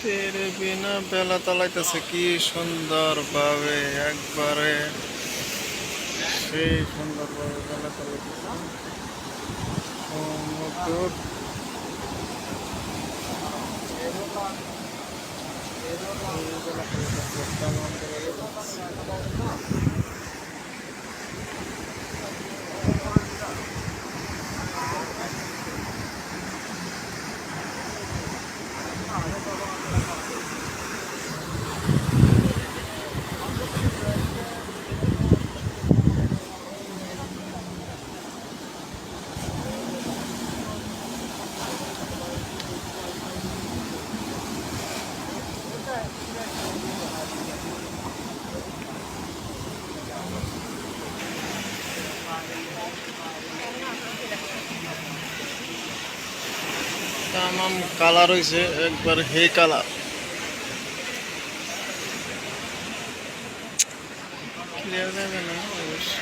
তেরে বিনা বেলা তলাইতেছে কি সুন্দর ভাবে একবারে সেই সুন্দর ভাবে বেলা তলাইতেছে। সমুদ্র বেলা তলাইতেছে, 好的，走吧。তামাম কালার হইছে একবার হে কালার। ক্লিয়ার যাবে না অবশ্য